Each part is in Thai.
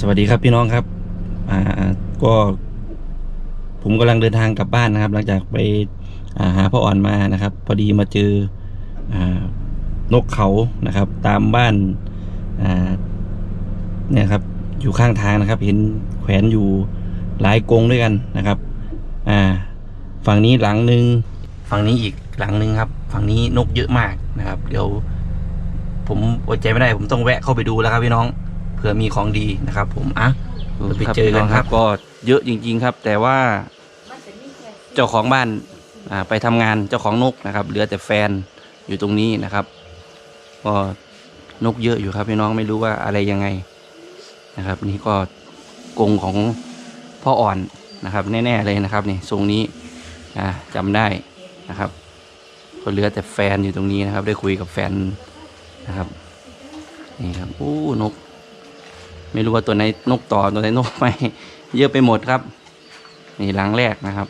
สวัสดีครับพี่น้องครับอ่าก็ ผมกำลังเดินทางกลับบ้านนะครับ หลังจากไปาหาพ่ออ่อนมานะครับ พอดีมาเจออนกเขานะครับ ตามบ้านเนี่ยครับ อยู่ข้างทางนะครับ เห็นแขวนอยู่หลายกรงด้วยกันนะครับ อ่า ฝั่งนี้หลังหนึ่งฝั่งนี้อีกหลังหนึ่งครับ ฝั่งนี้นกเยอะมากนะครับ เดี๋ยว ผมอดใจไม่ได้ ผมต้องแวะเข้าไปดูแล้วครับพี่น้อง ผื่อมีของดีนะครับ ผมอะเราไปเจอกันครับก็เยอะจริง ๆ ครับ แต่ว่าเจ้าของบ้านอ่าไปทำงานเจ้าของนกนะครับ เหลือแต่แฟนอยู่ตรงนี้นะครับก็นกเยอะอยู่ครับพี่น้องไม่รู้ว่าอะไรยังไงนะครับ นี่ก็กรงของพ่ออ่อนนะครับ แน่ๆเลยนะครับนี่ทรงนี้อ่าจำได้นะครับก็เหลือแต่แฟนอยู่ตรงนี้นะครับ ได้คุยกับแฟนนะครับนี่ครับอู้นก ไม่รู้ว่าตัวไหนนกต่อตัวไหนนกไม่เยอะไปหมดครับ นี่หลังแรกนะครับ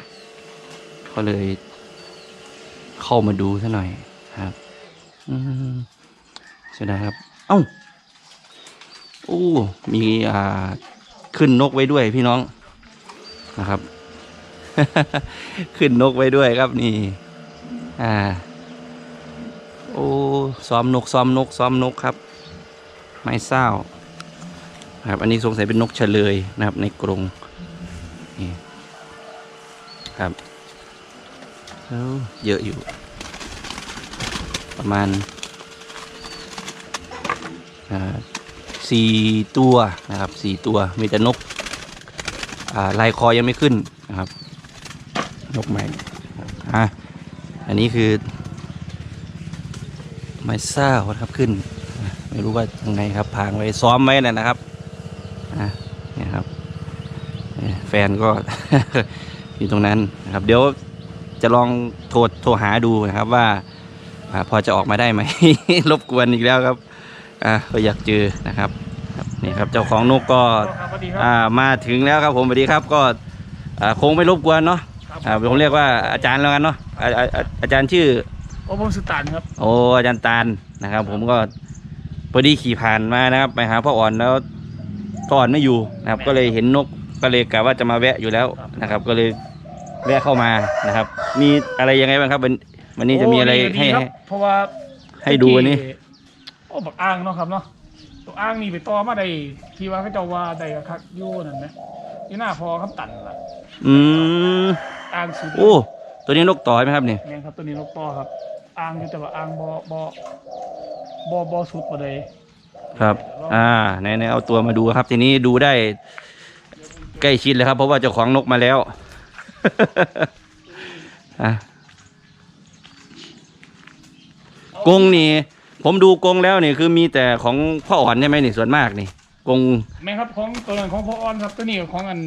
ก็เลย เข้ามาดูซะหน่อยครับ อืมเสียดายครับ เอ้าโอ้มีอ่าขึ้นนกไว้ด้วยพี่น้องนะครับ ขึ้นนกไว้ด้วยครับนี่ อ่า โอ้ซ้อมนกซ้อมนกซ้อมนกครับ ไม้เศร้า ครับ อันนี้สงสัยเป็นนกเฉลยนะครับ ในกรงนี่ครับเอ้าเยอะอยู่ ประมาณสี่ตัวนะครับสี่ตัวมีแต่นกลายคอยังไม่ขึ้นนะครับ นกใหม่อะอันนี้คือ ไม้ซ่าครับขึ้น ไม่รู้ว่ายังไงครับพางไว้ซ้อมไว้นะครับ อะเนี่ยครับเนี่ยแฟนก็อยู่ตรงนั้นนะครับ เดี๋ยวจะลองโทรโทรหาดูนะครับว่าอาพอจะออกมาได้ไหม รบกวนอีกแล้วครับอะก็อยากเจอนะครับครับนี่ครับเจ้าของนกก็ครับสวัสดีครัอ่ามาถึงแล้วครับผมสวัสดีครับก็อ่าคงไม่รบกวนเนาะครับอ่าผมเรียกว่าอาจารย์แล้วกันเนาะอาอาอาอาจารย์ชื่อโอ้ผมสุตันครับโอ้อาจารย์ตาลนะครับ ผมก็พอดีขี่ผ่านมานะครับ ไปหาพ่ออ่อนแล้วพ่ออ่อนไม่อยู่นะครับ ก็เลยเห็นนก ก็เลยกะว่าจะมาแวะอยู่แล้วนะครับ ก็เลยแวะเข้ามานะครับ มีอะไรยังไงบ้างครับวันวันนี้จะมีอะไรโดีให้ครัให้บเพราะว่าให้ดูวันนี้ โอ้บักอ่างเนาะครับเนาะตัวอ่างนี่ไปต่อมาได้ที่ว่าเขาเจ้าว่าได้คักอยู่นั่นไหมที่หน้าพอครับตันละอืมอ่างสุดโอ้ตัวนี้นกต่อยไหมครับเนี่ยเนี่ยครับตัวนี้นกต่อครับอ่างอยู่แต่ว่าอ่างบ่บ่บ่บ่สุดบ่ได้ครับ อ่าไหนไหนเอาตัวมาดูครับ ทีนี้ดูได้ ใกล้ชิดเลยครับ เพราะว่าเจ้าของนกมาแล้วอะกรงนี่ ผมดูกรงแล้วนี่คือมีแต่ของพ่ออ่อนใช่ไหมนี่ส่วนมากนี่กรงแม่ครับของตัวนั้นของพ่ออ้อนครับตัวนี้ของอัน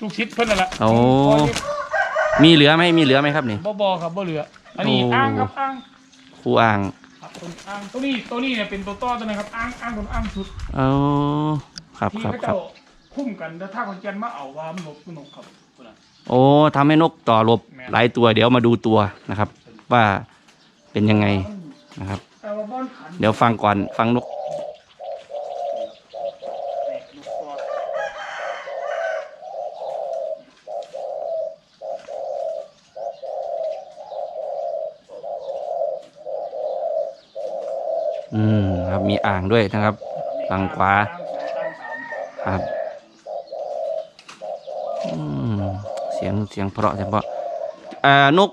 ลูกชิดเพิ่นนั่นแหละโอ้ของพ่นี่มีเหลือไหมมีเหลือไหมครับนี่บ่บ่ครับบ่เหลือ อันนี้โอ้อ่างครับอ่างครูอ่างครับตัวนี้อ่างตัวนี้ตัวนี้เนี่ยเป็นตัวต่อตัวนะครับอ่างอ่างตัวอ่างสุดเอาครับที่ครับเขาครัเจ้าบ คุ้มกันแต่ถ้าคนเจนมาเอาว่ามันหลบมันหลบครับตัวนั้นโอ้ทำให้นกต่อหลบแม่น หลายตัวเดี๋ยวมาดูตัวนะครับ ว่าเป็นยังไงนะครับ แต่ว่าบ้านขันเดี๋ยวฟังก่อนฟังนก นี่ลูกตัวอืมครับมีอ่างด้วยนะครับ ฝั่งขวาอ่างสองอ่างสาม ครับอืม เสียงเสียงเพราะเสียงเพราะอ่านก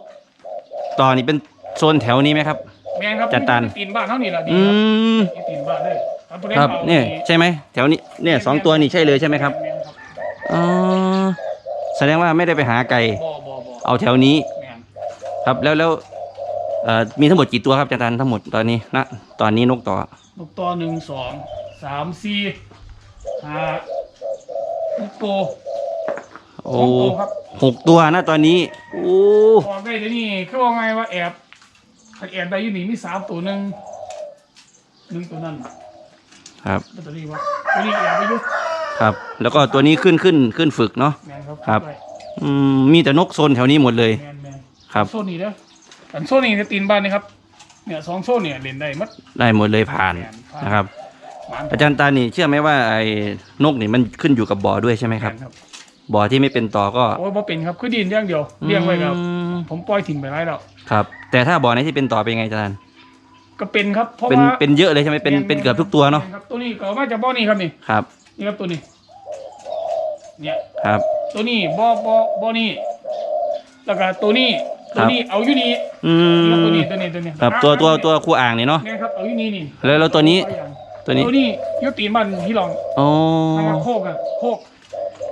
ต่อนี่เป็นโซนแถวนี้ไหมครับ แม่นครับจัดตัน ตีนบ้านเท่านี้ละดีอืครับมนี่ตีนบ้านเลยครับผู้ใดครับอาเนี่ยใช่ไหมแถวนี้เนี่ยสองตัวนี่ใช่เลยใช่ไหมครับแม่นครับอ๋อแสดงว่าไม่ได้ไปหาไก่บ่บ่บ่เอาแถวนี้แม่นครับแล้วแล้วเอ่อมีทั้งหมดกี่ตัวครับอาจารย์ทั้งหมดตอนนี้นะตอนนี้นกต่อ ลูกตัวหนึ่งสองสามสี่ห้าลูกตัว โอ้สองตัวครับหกตัวนะตอนนี้ โอ้พอได้เดี๋ยวนี้คือว่าไงว่าแอบถ้าแอบได้อยี่นี่มีสามตัวหนึ่งหนึ่งตัวนั่นครับ แล้วตัวนี้วะตัวนี้แอบไปอยุครับ แล้วก็ตัวนี้ขึ้นขึ้นขึ้นฝึกเนาะ แมนครับครับ ด้วยอืมมีแต่นกโซนแถวนี้หมดเลย แมนแมนครับ โซนนี้เด้ออันโซนนี้จะตีนบ้านนี่ครับเนี่ยสองโซนเนี่ยเล่นได้หมัด ได้หมดเลยผ่านผ่านนะครับ หวานอาจารย์ตานี่เชื่อไหมว่าไอ้นกนี่มันขึ้นอยู่กับบ่อด้วยใช่ไหมครับ แม่นครั บบ่อที่ไม่เป็นต่อก็โอ้ยบ่เป็นครับคือดินอย่างเดียวเลี้ยงไว้ครับ อืมผมปล่อยทิ้งไปไรแล้วครับ แต่ถ้าบ่อไหนที่เป็นต่อเป็นไงอาจารย์ก็เป็นครับเพราะเป็นว่าเป็นเยอะเลยใช่ไหมเป็นเป็นเกือบทุกตัวเนาะครับตัวนี้ก็เอามาจากบ่อนี่ครับนี่ครับนี่ครับตัวนี้ เนี่ย ครับ ตัวนี้บ่บ่บ่นี่แล้วก็ตัวนี้ครัตัวบ นี้เอาอยู่นี่อืนี่ครับมตัวนี้ตัวนี้ตัวนี้ครับตัวตัวตัวคู่อ่างนี่เนาะเนี่ยครับเอาอยู่นี่นี่แล้วแล้วตัวนี้ตัวนี้ตัวนี้อยุตีนมันที่ลองอ๋อทางโคกอะโคก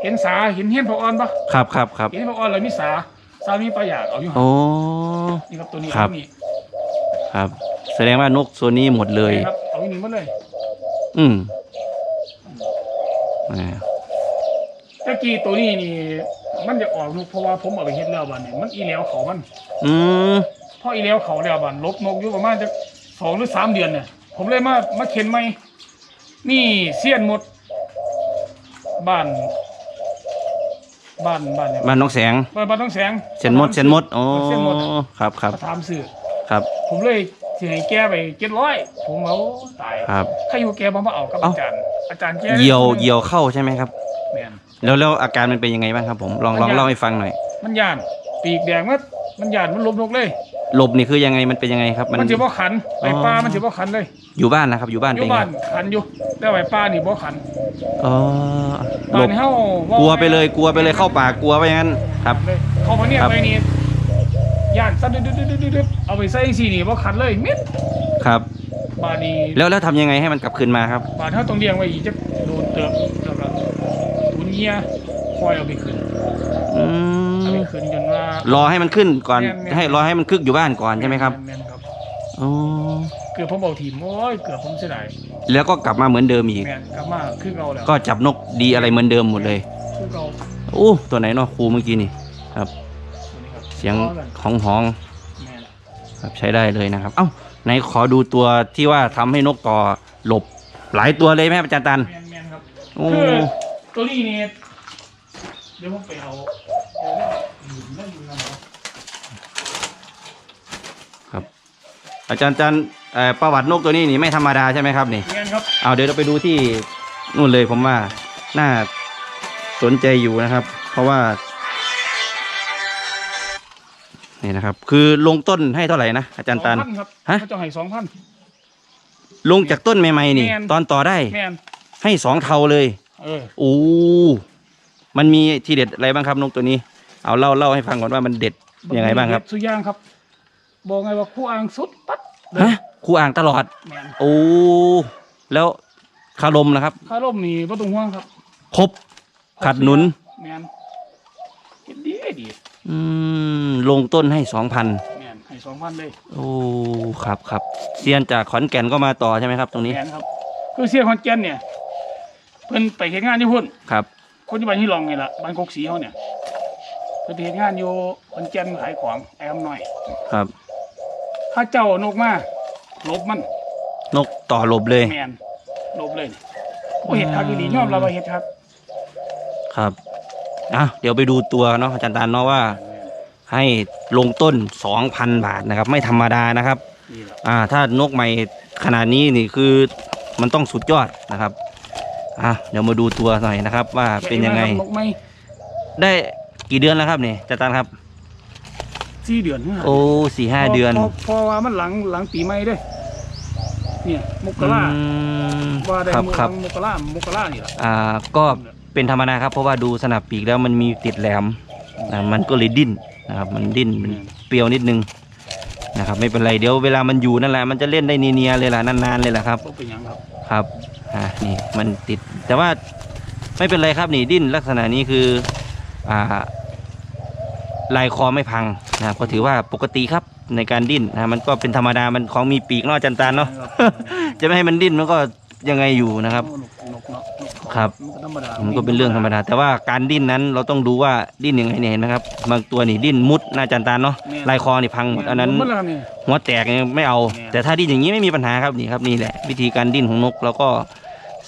เห็นสาเห็นเห็นพออ่อนปะครับครับครับเห็นพออ่อนเลยมีสาสามีปลาหยาดเอาอยู่โอ้นี่ครับตัวนี้ครับเอาอยู่นี่ครับ แสดงว่านกโซนนี้หมดเลยครับเอาอยู่นี่หมดเลย อืมอ่าตะกี้ตัวนี้นี่ มันจะออกลูกเพราะว่าผมเอาไปเฮ็ดแล้วบัดนี้มันอีแล้วเขามัน อืมพออีแล้วเขาแล้วบัดลบนกอยู่ประมาณจะสองหรือสามเดือนเนี่ยผมเลยมามาเข็นไหมนี่เสี้ยนหมดบ้าน บ้านบ้านเนี่ยบ้านน้องแสงบ้านบ้านต้องแสงเซนมดเซนมดโอ้เส้นหมดครับครับมาถามสื่อครับ ผมเลยสิให้แกไปเจ็ดร้อยผมเอาตายครับถ้าอยู่แกมามาเอากับเอ้าอาจารย์อาจารย์แกเหยี่ยวเหยี่ยวเข้าใช่ไหมครับแมนแล้วแล้วอาการมันเป็นยังไงบ้างครับผมลองลองมันยากเล่าให้ฟังหน่อย มันย่านปีกแดงมันมันย่านมันลบนกเลย หลบนี่คือยังไงมันเป็นยังไงครับ มันจะบ่ขันไปอ๋อปลา มันจะบ่ขันเลย อยู่บ้านนะครับ อยู่บ้านอเป็นยู่ไงบ้าคนรับขันอยู่แต่ไปปลานี่บ่ขันอ๋อหลบ้าบนเฮากลัวไปเลยกลัวไปเลยเข้าป่ากลัวไปงั้นครับ เลยเข้ามาเนี่ยครับ ไปนี่ย่านซัดดึ๊ดๆๆๆๆเอาไปใส่สีนี่บ่ขันเลยมิดครับ บ้านนี้แล้วแล้วทำยังไงให้มันกลับคืนมาครับ บ้านเฮาต้องเลี้ยงไว้อีกจักโดนเติบแล้วก็ตุนเงียคอยเอาไปขึ้น อืเอามไปขึ้นจนว่ารอให้มันขึ้นก่อนแม่นๆให้รอให้มันคึกอยู่บ้านก่อนใช่ไหมครับแม่นๆครับ อ๋อเกือบผมเอาทีมโอ้ยเกือบผมเสียดายแล้วก็กลับมาเหมือนเดิมอีก แม่นกลับมาคือเก่าแล้วก็จับนกดีอะไรเหมือนเดิมหมดเลยคือเก่าอู้ตัวไหนเนาะครูเมื่อกี้นี่ครับ ตัวนี้ครับเสียงพอกันของหองแม่นครับใช้ได้เลยนะครับ เอ้าไหนขอดูตัวที่ว่าทำให้นกต่อหลบหลายตัวเลยไหมครับอาจารย์ตัน แม่นแม่นครับ โอ้ คือตัวนี้นี่ เดี๋ยวผมไปเอาเอาเนี่ยอยู่นั่นอยู่นั่นเนาะครับอาจารย์จันเอ่อประวัตินกตัวนี้นี่ไม่ธรรมดาใช่ไหมครับนี่แม่นครับเอาเดี๋ยวเราไปดูที่นู่นเลยผมว่าน่าสนใจอยู่นะครับ เพราะว่า นี่นะครับ คือลงต้นให้เท่าไหร่นะอาจารย์ตัน2,000ครับฮะ เขาจะให้สองพัน ลงจากต้นใหม่ๆนี่ แม่น ตอนต่อได้แม่นให้สองเทาเลยเออ โอ้ มันมีทีเด็ดอะไรบ้างครับนกตัวนี้ เอาเล่าเล่าให้ฟังก่อนว่ามันเด็ดยังไงบ้างครับ สุดย่างครับ บอกไงว่าคู่อ่างสุดปัดเลยฮะครูอ่างตลอด แม่นโอ้ แล้วคารมนะครับค่าร่มนี่บ่ต้องห่วงครับครบ ขัดหนุน แม่นเฮ็ดดีดีอืม ลงต้นให้สองพัน แม่นให้สองพันเลยโอ้ ครับครับเซียนจากขอนแก่นก็มาต่อใช่ไหมครับ ตรงนี้ แม่นครับ คือเสียขอนแก่นเนี่ย เพิ่นไปเฮ็ดงานที่พุ่น ครับ คนที่บ้านที่รองนี่ล่ะบ้านกกสีเฮาเนี่ยเพิ่นไปเฮ็ดงานอยู่ขอนแก่นขายของไอ้คำน้อยครับ ถ้าเจ้านกมาลบมันนกต่อหลบเลย แม่นลบเลยโอ้เฮ็ดคักอีหลียอมรับว่าเฮ็ดคักครับอะเดี๋ยวไปดูตัวเนาะอาจารย์ตาลเนาะว่า ให้ลงต้นสองพันบาทนะครับ ไม่ธรรมดานะครับ นี่แหละอ่า ถ้านกใหม่ขนาดนี้นี่คือมันต้องสุดยอดนะครับ อะเดี๋ยวมาดูตัวหน่อยนะครับ ว่าเป็นยังไงนกไม่ได้กี่เดือนแล้วครับนี่อาจารย์ครับ สี่เดือนห้าโอ้สี่ห้าเดือนพพอว่ามันหลังหลังปีใหม่เด้เนี่ยมกราอืมว่าได้ครับมือครับ มกรามกรานี่แหละอ่าก็เป็นธรรมดาครับเพราะว่าดูสนับปีกแล้วมันมีติดแหลมนะมันก็เลยดิ้นนะครับมันดิ้นมันเปรี้ยวนิดนึงนะครับไม่เป็นไรเดี๋ยวเวลามันอยู่นั่นแหละมันจะเล่นได้เนียๆเลยล่ะนานๆเลยล่ะครับบ่เป็นหยังครับครับ อ่านี่มันติด แต่ว่าไม่เป็นไรครับนี่ดิ้นลักษณะนี้คืออ่าลายคอไม่พังนะครับก็ถือว่าปกติครับในการดิ้นนะมันก็เป็นธรรมดามันของมีปีกเนาะอาจันตาลเนาะจะไม่ให้มันดิ้นมันก็ ยังไงอยู่นะครับนกนกเนาะนกเขาครับมันก็ธรรมดามันก็เป็นเรื่องธรรมดาแต่ว่าการดิ้นนั้นเราต้องดูว่าดิ้นยังไงเนี่ยเห็นไหมครับบางตัวนี่ดิ้นมุดหนาจันตาลเนาะลายคอนี่พังหมดอันนั้นมัแล้วนี่หัวแตกเนี่ยไม่เอาแน่แต่ถ้าดิ้นอย่างนี้ไม่มีปัญหาครับนี่ครับนี่แหละวิธีการดิ้นของนกแล้วก็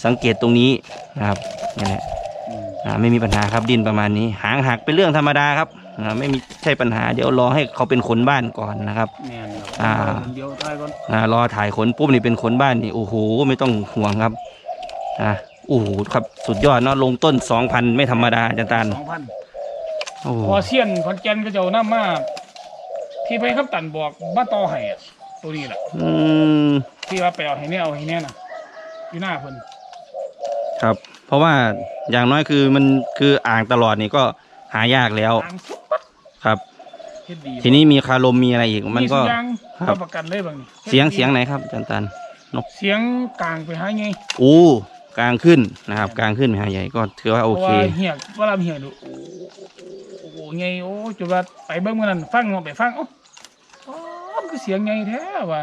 สังเกตตรงนี้นะครับนี่แหละอืมอ่าไม่มีปัญหาครับดิ้นประมาณนี้ หางหักเป็นเรื่องธรรมดาครับ อ่าไม่มีใช่ปัญหาเดี๋ยวรอให้เขาเป็นขนบ้านก่อนนะครับ แม่นครับอ่าเดี๋ยวตายก่อนอ่ารอถ่ายขนปุ๊บนี่เป็นขนบ้านนี่โอ้โหไม่ต้องห่วงครับอะโอ้โหครับสุดยอดเนาะลงต้นสองพันไม่ธรรมดาอาจารย์ตาลสองพันโอ้โหพอเซียนขอนแก่นก็จะเอาน้ำมาที่ไปครับตันบอกมาต่อให้อะตัวนี้แหละอืมที่ว่าไปเอาให้เนี่ยเอาให้เนี่ยนะอยู่หน้าเพิ่นครับ เพราะว่าอย่างน้อยคือมันคืออ่างตลอดนี่ก็หายากแล้ว ทางสุดปัด ครับ เฮ็ดดี ทีนี้มีคารมมีอะไรอีกมันก็สุดยางครับรับประกันเลยบางนี่เสียงเสียงไหนครับอาจารย์ตาลเสียงกลางไปหาไงโอ้กลางขึ้นนะครับ กลางขึ้นหาใหญ่ก็ถือว่าโอเพราะเค ว่าเหียกเวลาเหียกดูโอ้โอ้โหไงโอ้จุดว่าไปเบิ่งมื้อนั้นฟังเนาะไปฟังเอ้าอ๋อมันคือเสียงไงแท้ว่ะ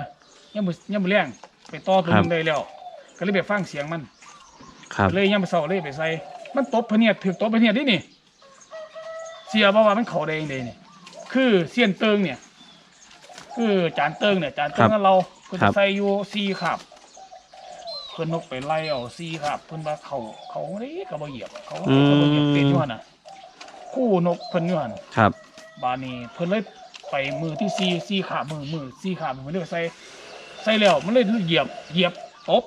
ยังบ่ยังบ่แรงไปต่อตัวครันึบงได้แล้วก็เลยไปฟังเสียงมัน ครับเลยยังไปเศร้าเลยไปใส่ มันตบพะเนียดถือตบพะเนียดดินี่ เสียบ่ว่ามันเขาได้ยังไงนี่ คือเสียนเติงเนี่ยคือจานเติงเนี่ยจานเติงนั่นเราเพิ่นจะใส่อยู่ซีขับเพิ่นนกไปไล่เอาซีขับเพิ่นว่าเขาเขาเด้ก็บ่เหยียบเขาก็บ่เหยียบเป็นอยู่หั่นน่ะคู่นกเพิ่นอยู่หั่นครับ บานนี้เพิ่นเลยไปมือที่ซีซีขามือมือซีขามือเพิ่นเลยไปใส่ใส่แล้วมันเลยเหยียบเหยียบตบ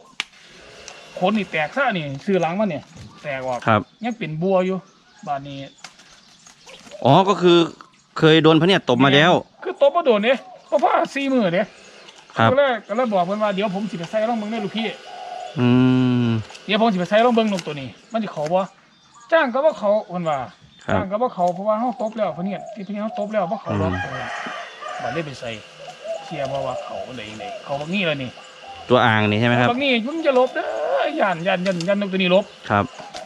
คนนี่แตกซะนี่ซื้อหลังมันเนี่ยแตกออกครับ ยังเป็นบัวอยู่บานนี้ อ๋อก็คือ เคยโดนพระเนี่ยตบมาแล้ว คือตบมาโดนเนี่ยเพราะว่าซีมือเนี่ยครับก็เลยก็เลยบอกเพิ่นว่าเดี๋ยวผมสิไปใส่ร่องเบิ่งได้อลูกพี่อืมเดี๋ยวผมสิไปใส่ร่องเบิ่งนกตัวนี้ มันสิเขาบ่จ้างก็บ่เขาเพิ่นว่าครับจ้างก็บ่เขาเพราะว่าเฮาตบแล้วเพิ่นเนี่ยที่เพิ่นเฮาตบแล้วบ่เขาหรอกอืมเออบัดเลยไปใส่เชียร์บ่ว่าเขาได้ยังไงเขาบักนี้แล้วนี่ ตัวอ่างนี่ใช่ไหมครับบักนี้มึงจะลบเด้อย่านย่านย่านย่านนกตัวนี้ลบครับ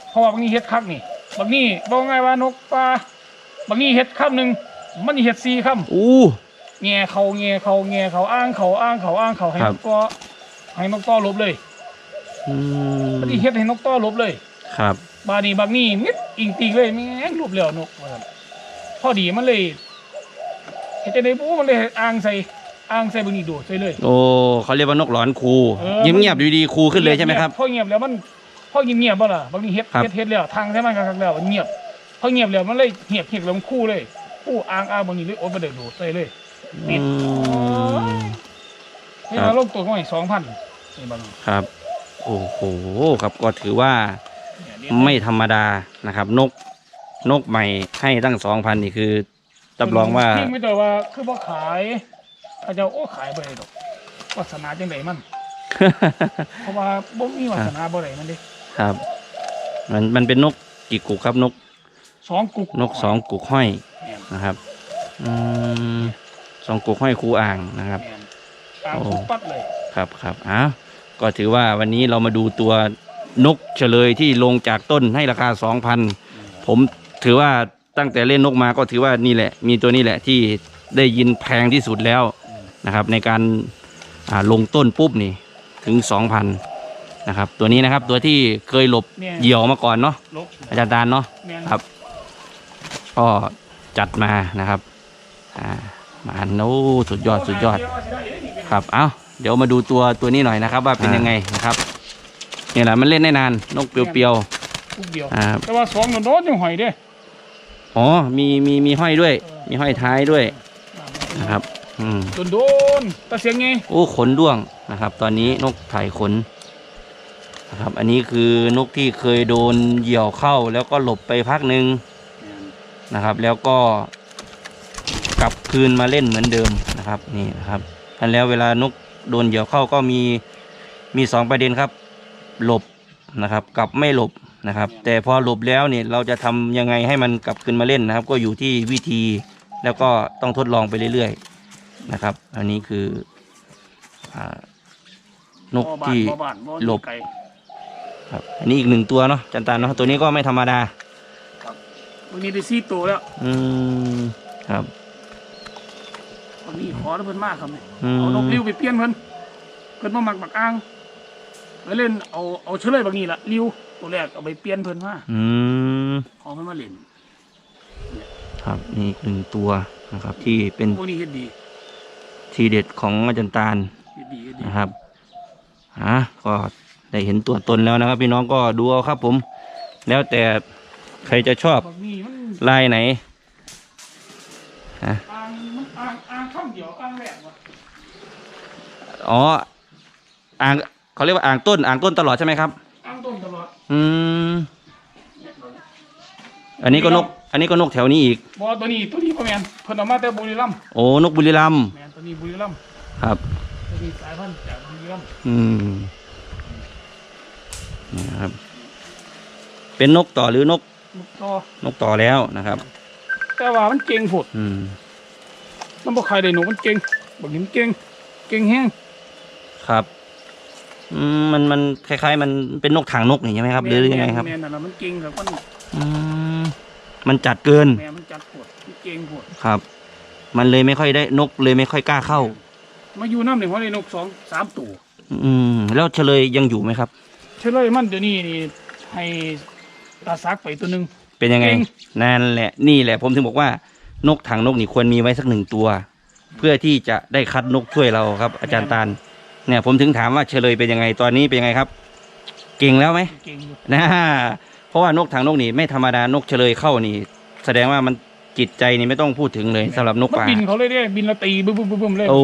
เพราะว่าบักนี้เฮ็ดคักนี่บักนี้บอกง่ายว่านกปลาบักนี้เฮ็ดคำหนึง มันนี่เฮ็ด4คำอู้แง่เขาแง่เขาแง่เขาอ้างเขาอ้างเขาอ้างเขาให้ครันบกต่อให้นกต่อลบเลยอืมมันนี่เฮ็ดให้นกต่อลบเลย ครับ บาดนี้บักนี้มิดอิงติงเลยแม่งลบแล้วนกว่าซั่นพอดีมันเลยเฮ็ดจังได๋ปูมันเลยอ้างใส่อ้างใส่บักนี้โดดใส่เลย โอ้เขาเรียกว่านกหลอนครูเออเงียบเงียบๆอยู่ดีครูขึ้นเลยใช่ไหมครับพอเงียบแล้วมันพอเงียบๆบ่ล่ะบางทีเฮ็ดครับเฮ็ดเฮ็ดแล้วทางใช่ไหมครับแล้วมันเงียบพอเงียบแล้วมันเลยเงียบเงียบแล้วมันคู่เลย คู่อ้างอ้างบางทีเลยโอ๊ตบ่ได้โดดใส่เลยอืมให้ครัมาบลงตัวก็ให้2,000นี่บางครับ โอ้โหครับก็ถือว่าเนี่ยไม่ธรรมดานะครับ นกนกใหม่ให้ตั้งสองพันนี่คือรับรองว่าทิ้งไม่ได้ว่าคือบ่ขายเขาเจะโอ้ขายบ่ได้ดอกวาสนาจังไดมันเพราะว่าบ่มีวาสนาบ่ได้มันเด้ครับ มันมันเป็นนกกี่กุกครับนกสองกุกนกสองกุกห้อยแม่ นนะครับอืมสองกุกห้อยคูอ่างนะครับแม่นตามโอ้ทุกปัดเลยครับครับอ้าวก็ถือว่าวันนี้เรามาดูตัวนกเฉลยที่ลงจากต้นให้ราคาสองพันผมถือว่าตั้งแต่เล่นนกมาก็ถือว่านี่แหละ มีตัวนี้แหละที่ได้ยินแพงที่สุดแล้วนะครับ ในการอ่าลงต้นปุ๊บนี่ถึงสองพันนะครับ ตัวนี้นะครับตัวที่เคยหลบเนี่ยเหยี่ยวมาก่อนเนาะลบอาจารย์ตาลเนาะแม่นครับก็ จัดมานะครับอ่ามาโน้สุดยอดสุดยอดครับเอ้าเดี๋ยวมาดูตัวตัวนี้หน่อยนะครับ ว่าเป็นยังไงนะครับเนี่ยแหละมันเล่นได้นานนกเปียวกุกเดียวๆอ่าแต่ว่าสองโดนๆยังหอยเด้อ๋อมีมีมีห้อยด้วย มีห้อยท้ายด้วยนะครับอืมโดนโดนๆแต่เสียงไงโอ้ขนด้วงนะครับ ตอนนี้นกถ่ายขนนะครับ อันนี้คือนกที่เคยโดนเหยี่ยวเข้าแล้วก็หลบไปพักหนึ่ง นะครับ แล้วก็กลับคืนมาเล่นเหมือนเดิมนะครับนี่นะครับอันแล้วเวลานกโดนเหยี่ยวเข้าก็มีมีสองประเด็นครับ หลบนะครับกับไม่หลบนะครับ แต่พอหลบแล้วเนี่ยเราจะทำยังไงให้มันกลับคืนมาเล่นนะครับ ก็อยู่ที่วิธีแล้วก็ต้องทดลองไปเรื่อยๆนะครับ อันนี้คืออานกบ่บ้าที่บ่บ้านบ่หลบไกลครับอันนี้อีกหนึ่งตัวเนาะจันตาเนาะตัวนี้ก็ไม่ธรรมดา วันนี้ได้สี่ตัวแล้ว อืมครับวันนี้ขอแล้วเพิ่นมากครับเนี่ยอืมเอานกริ้วไปเปลี่ยนเพิ่นเพิ่นมาหมักบักอ่างไปเล่นเอาเอาเฉลยบางนี้ละริ้วตัวแรกเอาไปเปลี่ยนเพิ่นมาอืมเอาเพิ่นมาเล่นครับนี่อีกหนึ่งตัวนะครับ ที่เป็นพวกนี้เฮ็ดดี ทีเด็ดของอาจารย์ตาลเฮ็ดดีเฮ็ดดีนะครับอะก็ได้เห็นตัวตนแล้วนะครับ พี่น้องก็ดูเอาครับผม แล้วแต่ ใครจะชอบบางนี้มันลายไหนฮะอ่างมันอ่างอ่างข้างเดียวอ่างแรกวะอ๋อ อ่างเขาเรียกว่าอ่างต้น อ่างต้นตลอดใช่ไหมครับ อ่างต้นตลครับอืม อันนี้ก็นก อันนี้ก็นกแถวนี้อีกบอตัวนี้ตัวนี้พ่อแมนเพิ่นเอามาแต่บุรีรัมย์โอ้ นกบุรีรัมย์แมนตัวนี้บุรีรัมย์ครับตัวนี้สายพันธุ์จากบุรีรัมย์อืมนี่ครับ เป็นนกต่อหรือนก นกต่อนกต่อแล้วนะครับ แต่ว่ามันเก่งโพดอืมมันบ่ใครได้หนูมันเก่งบอกนี่มันเก่งเก่งแห้งครับอืมมันมันคล้ายๆ มันเป็นนกถังนกนี่ใช่ไหมครับหรือยังไงครับแมนนั่นน่ะมันเก่งครับมันอืมมันจัดเกินแมนมันจัดโพดมันเก่งโพดครับ มันเลยไม่ค่อยได้นกเลยไม่ค่อยกล้าเข้า มาอยู่น้ำหนึ่งเขาได้นกสองสามตัวอืมแล้วเฉลยยังอยู่ไหมครับ เฉลยมันเดี๋ยวนี้นี่ให้ ตาซักไปตัวหนึ่ง เป็นยังไงเก่งนั่นแหละ นี่แหละ ผมถึงบอกว่านกถังนกนี่ควรมีไว้สักหนึ่งตัว เพื่อที่จะได้คัดนกช่วยเราครับ อาจารย์ตาลเนี่ย ผมถึงถามว่าเฉลยเป็นยังไงตอนนี้เป็นยังไงครับ เก่งแล้วไหมเก่งอยู่นะเพราะว่านกถังนกนี่ไม่ธรรมดานกเฉลยเข้านี่ แสดงว่ามันจิตใจนี่ไม่ต้องพูดถึงเลยสำหรับนกมันป่าบินเขาเลยเด้บินและตีบึ้มบึ้มบึ้มบึ้มเลยโอ้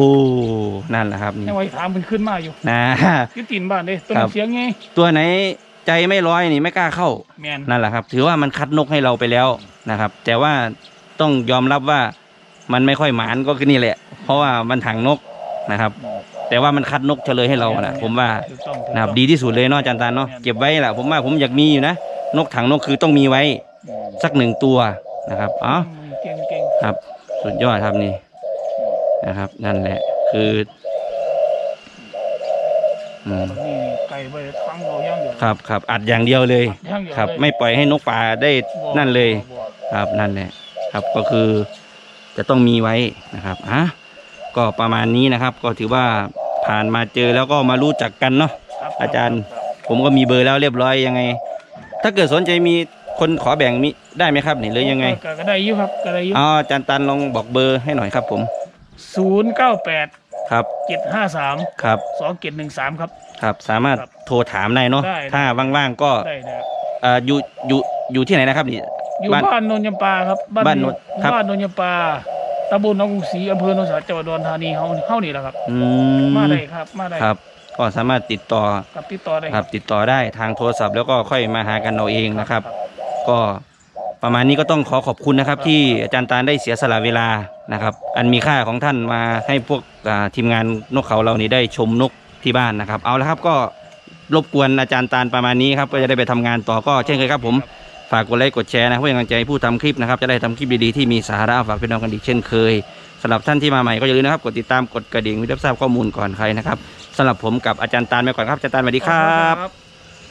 นั่นแหละครับนี่ยังไว้ถามมันขึ้นมาอยู่นะ อยึดตีนบ้านเด้ต้นครับ เสียงไงตัวไหน ใจไม่ร้อยนี่ไม่กล้าเข้าแมนนั่นแหละครับ ถือว่ามันคัดนกให้เราไปแล้วนะครับ แต่ว่าต้องยอมรับว่ามันไม่ค่อยหมานก็คือนี่แหละ เพราะว่ามันถังนกนะครับ แต่ว่ามันคัดนกเฉลยให้เรานะผมว่าถูกต้องถูกต้องนะครับดีที่สุดเลยเนาะอาจารย์ตาลเนาะแม่นเก็บไว้แหละผมว่าผมอยากมีอยู่นะนกถังนกคือต้องมีไว้อืมสักหนึ่งตัวนะครับอ๋อเก่งเก่งครับสุดยอดครับนี่นะครับ นั่นแหละ คืออืม นี่ไก่ไปทั้งเราย่างเดียว ครับครับอัดอย่างเดียวเลยย่างเดียวครับ เลยไม่ปล่อยให้นกป่าได้บ่นั่นเลย บ่บ่ครับนั่นแหละครับก็คือจะต้องมีไว้นะครับอะก็ประมาณนี้นะครับ ก็ถือว่าผ่านมาเจอแล้วก็มารู้จักกันเนาะ คบอาจารย์คบผมก็มีเบอร์แล้วเรียบร้อยยังไง ถ้าเกิดสนใจมีคนขอแบ่งมีได้ไหมครับนี่หรือยังไงก็ก็ได้อยุครับก็ได้อยุอ๋ออาจารย์ตันลองบอกเบอร์ให้หน่อยครับผม ศูนย์เก้าแปด ครับ เจ็ดห้าสามครับ สองเจ็ดหนึ่งสามครับ ครับสามารถครับโทรถามได้เนาะได้ ถ้าว่างๆก็ได้ได้เอ่ออยู่อยู่อยู่ที่ไหนนะครับนี่ อยู่บ้านบ้านโนนยำปาครับบ้านโนนครับ บ้านโนนยำปาตำบลหนองกรุงศรีอำเภอโนนสาจังหวัดอุดรธานีเฮาเฮานี่แหละครับ อืมาได้ครับ มาได้ครับ ก็สามารถติดต่อ กับติดต่อได้ครับติดต่อได้ทางโทรศัพท์แล้วก็ค่อยมาหากันเอาเองนะครับ ก็ ประมาณนี้ก็ต้องขอขอบคุณนะครับ ที่อาจารย์ตาลได้เสียสละเวลานะครับ อันมีค่าของท่านมาให้พวกทีมงานนกเขาเรานี่ได้ชมนกที่บ้านนะครับ เอาละครับก็รบกวนอาจารย์ตาลประมาณนี้ครับก็จะได้ไปทำงานต่อก็เช่นเคยครับผมฝากกดไลค์กดแชร์นะเพื่อเป็นกำลังใจผู้ทำคลิปนะครับจะได้ทำคลิปดีๆที่มีสาระฝากพี่น้องกันอีกเช่นเคยสำหรับท่านที่มาใหม่ก็อย่าลืมนะครับกดติดตามกดกระดิ่งเพื่อรับทราบข้อมูลก่อนใครนะครับสำหรับผมกับอาจารย์ตาลไปก่อนครับอาจารย์ตาลสวัสดีครับ